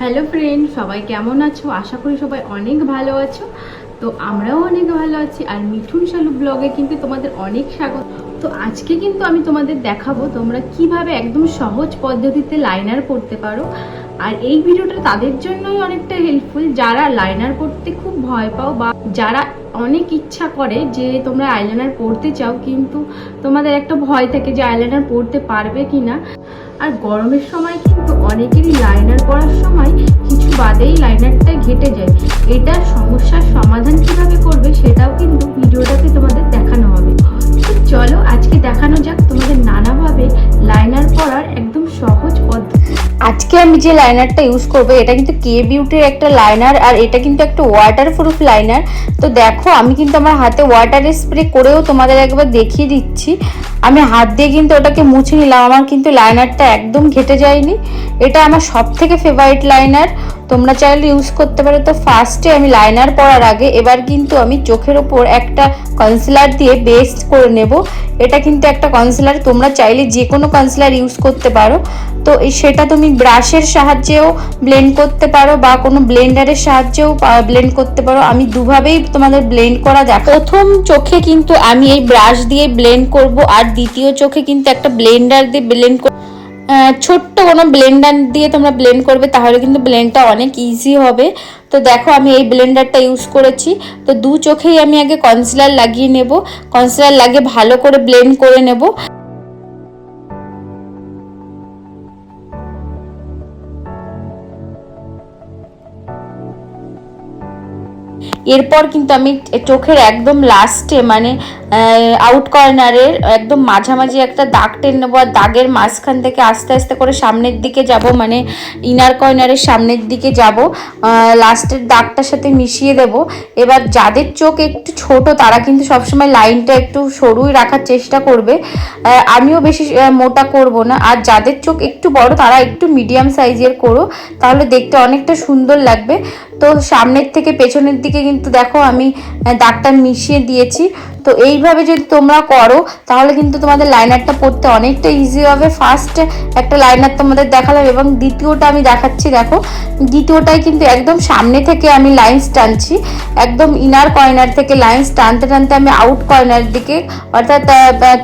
Hello friend সবাই কেমন আছো? আশা করি সবাই অনেক ভালো আছো। তো আমরাও অনেক ভালো আছি। আর মিঠুন শালু ব্লগে কিন্তু তোমাদের অনেক স্বাগত। তো আজকে কিন্তু আমি তোমাদের দেখাবো তোমরা কীভাবে একদম সহজ পদ্ধতিতে লাইনার পড়তে পারো। আর এই ভিডিওটা তাদের জন্যই অনেকটা হেল্পফুল যারা লাইনার পড়তে খুব ভয় পাও বা যারা অনেক ইচ্ছা করে যে তোমরা আইলাইনার পড়তে চাও, কিন্তু তোমাদের একটা ভয় থাকে যে আইলাইনার পড়তে পারবে কি না আর গরমের সময় কিন্তু অনেকেরই লাইনার পরার সময় কিছু বাদেই লাইনারটা ঘেটে যায়। এটার সমস্যার সমাধান কীভাবে করবে সেটাও কিন্তু ভিডিওটাতে তোমাদের দেখানো হবে। চলো, আজকে দেখানো যাক তোমাদের নানাভাবে লাইনার পরার একদম সহজ পদ্ধতি। আজকে আমি যে লাইনারটা ইউজ করব, এটা কিন্তু কে বিউটির একটা লাইনার আর এটা কিন্তু একটা ওয়াটার প্রুফ লাইনার তো দেখো, আমি কিন্তু আমার হাতে ওয়াটার স্প্রে করেও তোমাদের একবার দেখিয়ে দিচ্ছি। আমি হাত দিয়ে কিন্তু ওটাকে মুছে নিলাম। আমার কিন্তু লাইনারটা একদম ঘেটে যায়নি। এটা আমার সব থেকে ফেভারিট লাইনার তোমরা চাইলে ইউজ করতে পারো। তো ফার্স্টে আমি লাইনার পরার আগে এবার কিন্তু আমি চোখের ওপর একটা কনসিলার দিয়ে বেস্ট করে নেব। এটা কিন্তু একটা কনসিলার তোমরা চাইলে যে কোনো কনসিলার ইউজ করতে পারো। তো সেটা তুমি ব্রাশের সাহায্যেও ব্লেন্ড করতে পারো বা কোনো ব্লেন্ডারের সাহায্যেও ব্লেন্ড করতে পারো। আমি দুভাবেই তোমাদের ব্লেন্ড করা দেখ প্রথম চোখে কিন্তু আমি এই ব্রাশ দিয়ে ব্লেন্ড করব আর দ্বিতীয় চোখে কিন্তু একটা ব্লেন্ডার দিয়ে ব্লেন্ড ছোট্ট কোনো ব্লেন্ডার দিয়ে তোমরা ব্লেন্ড করবে, তাহলে কিন্তু ব্লেন্ডটা অনেক ইজি হবে। তো দেখো, আমি এই ব্লেন্ডারটা ইউজ করেছি। তো দু চোখেই আমি আগে কনসিলার লাগিয়ে নেব। কনসিলার লাগিয়ে ভালো করে ব্লেন্ড করে নেব। এরপর কিন্তু আমি চোখের একদম লাস্টে মানে আউট কর্নারের একদম মাঝামাঝি একটা দাগ টেনে নেব আর দাগের মাঝখান থেকে আস্তে আস্তে করে সামনের দিকে যাব মানে ইনার কর্নারের সামনের দিকে যাব লাস্টের দাগটার সাথে মিশিয়ে দেব। এবার যাদের চোখ একটু ছোট, তারা কিন্তু সবসময় লাইনটা একটু সরুই রাখার চেষ্টা করবে। আমিও বেশি মোটা করব না। আর যাদের চোখ একটু বড়, তারা একটু মিডিয়াম সাইজের করো, তাহলে দেখতে অনেকটা সুন্দর লাগবে। তো সামনের থেকে পেছনের দিকে কিন্তু দেখো আমি দাগটা মিশিয়ে দিয়েছি। তো এইভাবে যদি তোমরা করো, তাহলে কিন্তু তোমাদের লাইনারটা পড়তে অনেকটা ইজি হবে। ফার্স্ট একটা লাইনার তোমাদের দেখালাম এবং দ্বিতীয়টা আমি দেখাচ্ছি, দেখো। দ্বিতীয়টাই কিন্তু একদম সামনে থেকে আমি লাইন্স টানছি। একদম ইনার কর্নার থেকে লাইন্স টানতে টানতে আমি আউট কর্নার দিকে, অর্থাৎ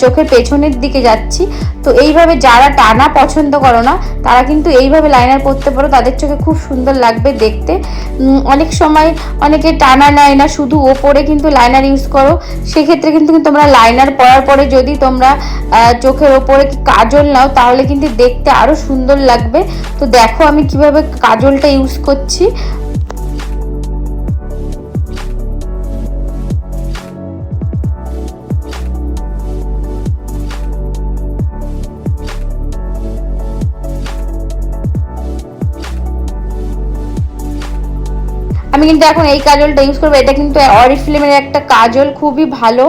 চোখের পেছনের দিকে যাচ্ছি। তো এইভাবে যারা টানা পছন্দ করো না, তারা কিন্তু এইভাবে লাইনার পরতে পারো। তাদের চোখে খুব সুন্দর লাগবে দেখতে। অনেক সময় অনেকে টানা নেয় না, শুধু ওপরে কিন্তু লাইনার ইউজ করো। সেক্ষেত্রে কিন্তু তোমরা লাইনার পরার পরে যদি তোমরা চোখের ওপরে কাজল নাও, তাহলে কিন্তু দেখতে আরও সুন্দর লাগবে। তো দেখো আমি কীভাবে কাজলটা ইউজ করছি। আমি কিন্তু এখন এই কাজলটা ইউজ করব। এটা কিন্তু অরিফ্লেমের একটা কাজল খুবই ভালো।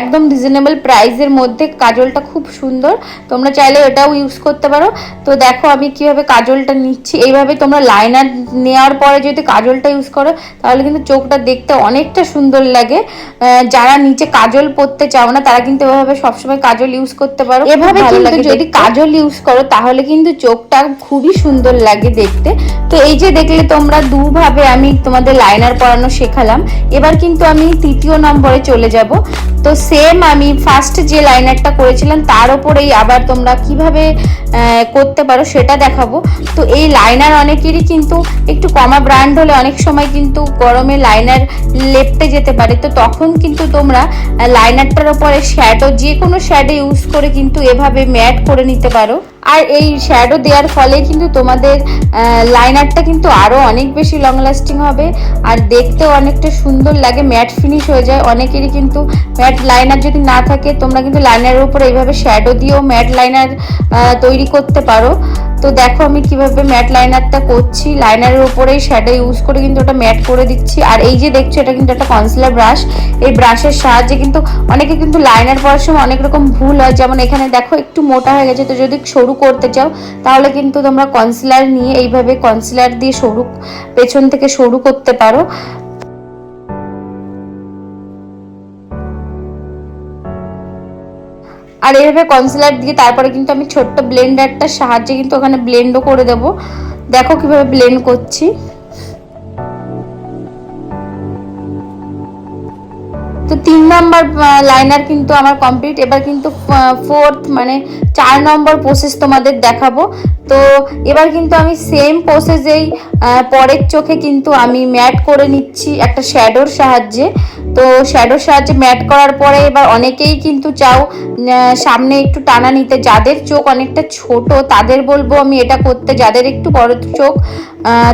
একদম রিজনেবল প্রাইসের মধ্যে কাজলটা খুব সুন্দর। তোমরা চাইলে এটাও ইউজ করতে পারো। তো দেখো আমি কীভাবে কাজলটা নিচ্ছি। এইভাবে তোমরা লাইনার নেওয়ার পরে যদি কাজলটা ইউজ করো তাহলে কিন্তু চোখটা দেখতে অনেকটা সুন্দর লাগে। যারা নিচে কাজল পরতে চাও না তারা কিন্তু এভাবে সবসময় কাজল ইউজ করতে পারো। এভাবে কিন্তু যদি কাজল ইউজ করো তাহলে কিন্তু চোখটা খুবই সুন্দর লাগে দেখতে। তো এই যে দেখলে তোমরা দুভাবে আমি তোমাদের লাইনার পরানো শেখালাম। এবার কিন্তু আমি তৃতীয় নম্বরে চলে যাব। তো সেম আমি ফার্স্ট যে লাইনারটা করেছিলাম, তার ওপরেই আবার তোমরা কীভাবে করতে পারো সেটা দেখাবো। তো এই লাইনার অনেকেরই কিন্তু একটু কমা ব্র্যান্ড হলে অনেক সময় কিন্তু গরমে লাইনার লেপটে যেতে পারে। তো তখন কিন্তু তোমরা লাইনারটার ওপরে শ্যাডো যে কোনো শ্যাডো ইউজ করে কিন্তু এভাবে ম্যাট করে নিতে পারো। আর এই শ্যাডো দেওয়ার ফলে কিন্তু তোমাদের লাইনারটা কিন্তু আরও অনেক বেশি লং লাস্টিং হবে। আর দেখতেও অনেকটা সুন্দর লাগে ম্যাট ফিনিশ হয়ে যায়। অনেকেরই কিন্তু ম্যাট লাইনার যদি না থাকে, তোমরা কিন্তু লাইনারের উপর এইভাবে শ্যাডো দিয়েও ম্যাট লাইনার তৈরি করতে পারো। তো দেখো আমি কীভাবে ম্যাট লাইনারটা করছি। লাইনারের উপরেই শ্যাডো ইউজ করে কিন্তু ওটা ম্যাট করে দিচ্ছি। আর এই যে দেখছ, এটা কিন্তু একটা কনসিলার ব্রাশ এই ব্রাশের সাহায্যে কিন্তু অনেকে কিন্তু লাইনার পরার সময় অনেক রকম ভুল হয়। যেমন এখানে দেখো, একটু মোটা হয়ে গেছে। তো যদি সরু করতে চাও, তাহলে কিন্তু তোমরা কনসিলার নিয়ে এইভাবে কনসিলার দিয়ে সরু, পেছন থেকে সরু করতে পারো। আর এইভাবে কনসিলার দিয়ে তারপরে কিন্তু আমি ছোট্ট ব্লেন্ডারটার সাহায্যে কিন্তু ওখানে ব্লেন্ডও করে দেবো। দেখো কীভাবে ব্লেন্ড করছি। তো তিন নম্বর লাইনার কিন্তু আমার কমপ্লিট এবার কিন্তু ফোর্থ মানে চার নম্বর প্রসেস তোমাদের দেখাবো। তো এবার কিন্তু আমি সেম প্রসেসেই পরের চোখে কিন্তু আমি ম্যাট করে নিচ্ছি একটা শ্যাডোর সাহায্যে। তো শ্যাডোর সাহায্যে ম্যাট করার পরে এবার অনেকেই কিন্তু চাও সামনে একটু টানা নিতে। যাদের চোখ অনেকটা ছোট, তাদের বলব আমি এটা করতে। যাদের একটু বড় চোখ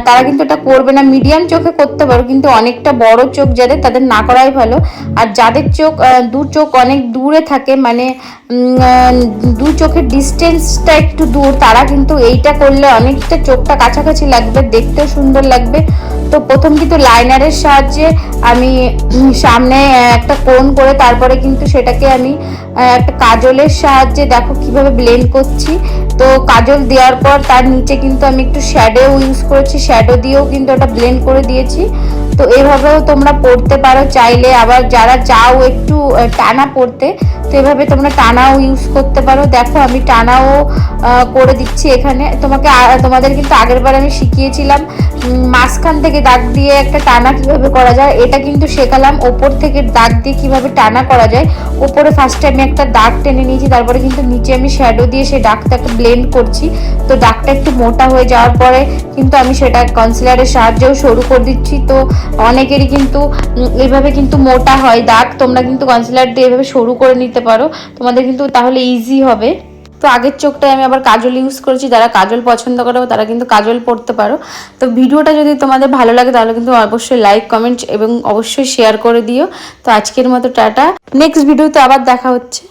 তারা কিন্তু এটা করবে না। মিডিয়াম চোখে করতে পারো, কিন্তু অনেকটা বড় চোখ যাদের, তাদের না করাই ভালো। আর যাদের চোখ দু চোখ অনেক দূরে থাকে মানে দু চোখের ডিস্টেন্সটা একটু দূর, তারা কিন্তু এইটা করলে অনেকটা চোখটা কাছাকাছি লাগবে, দেখতেও সুন্দর লাগবে। তো প্রথম কিন্তু লাইনারের সাহায্যে আমি সামনে একটা কোণ করে তারপরে কিন্তু সেটাকে আমি একটা কাজলের সাহায্যে দেখো কীভাবে ব্লেন্ড করছি। তো কাজল দেওয়ার পর তার নিচে কিন্তু আমি একটু শ্যাডো ইউজ করেছি। শ্যাডো দিয়েও কিন্তু ওটা ব্লেন্ড করে দিয়েছি। তো এভাবেও তোমরা পড়তে পারো। চাইলে আবার যারা চাও একটু টানা পড়তে, তো এভাবে তোমরা টানাও ইউজ করতে পারো। দেখো আমি টানাও করে দিচ্ছি এখানে। তোমাকে তোমাদের কিন্তু আগের বার আমি শিখিয়েছিলাম মাঝখান থেকে দাগ দিয়ে একটা টানা কীভাবে করা যায়, এটা কিন্তু শেখালাম। ওপর থেকে দাগ দিয়ে কীভাবে টানা করা যায়, ওপরে ফার্স্টে আমি একটা দাগ টেনে নিয়েছি, তারপরে কিন্তু নিচে আমি শ্যাডো দিয়ে সেই দাগটাকে ব্লেন্ড করছি। তো দাগটা একটু মোটা হয়ে যাওয়ার পরে কিন্তু আমি সেটা কনসিলারের সাহায্যেও সরু করে দিচ্ছি। তো অনেকেরই কিন্তু এইভাবে কিন্তু মোটা হয় দাগ, তোমরা কিন্তু কনসিলার দিয়ে এভাবে সরু করে নিতে পারো। তোমাদের কিন্তু তাহলে ইজি হবে। তো আগের চোখটায় আমি আবার কাজল ইউজ করেছি, যারা কাজল পছন্দ করো, তারা কিন্তু কাজল পড়তে পারো। তো ভিডিওটা যদি তোমাদের ভালো লাগে, তাহলে কিন্তু অবশ্যই লাইক কমেন্ট এবং অবশ্যই শেয়ার করে দিও। তো আজকের মতো টাটা। নেক্সট ভিডিওতে আবার দেখা হচ্ছে।